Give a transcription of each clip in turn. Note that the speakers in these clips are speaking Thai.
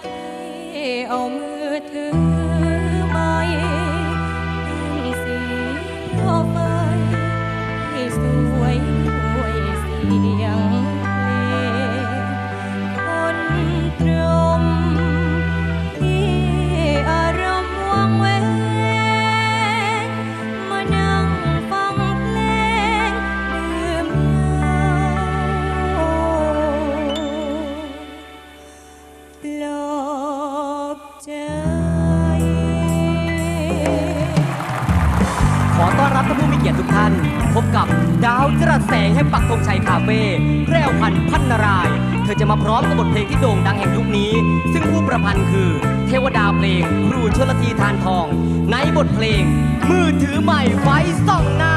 เที่เอามือถือ อนรับท่านผู้มีเกียรติทุกท่าน พบกับดาวจระแสงแห่งปักธงชัยคาเฟ่แพร่พันพันนาราย เธอจะมาพร้อมกับบทเพลงที่โด่งดังแห่งยุคนี้ ซึ่งผู้ประพันธ์คือ เทวดาเพลง ครูชลธีทานทอง ในบทเพลง มือถือใหม่ไฟส่องหน้า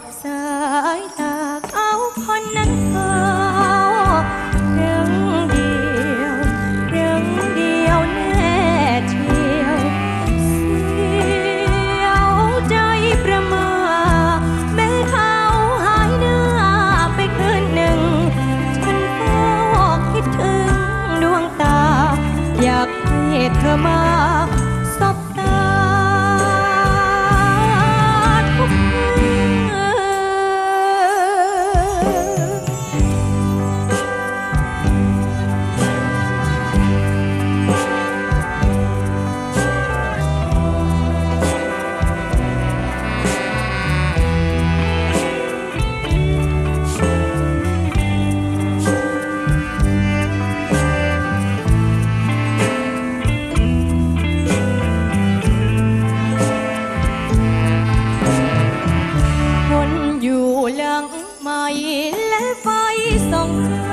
บเศร้า song.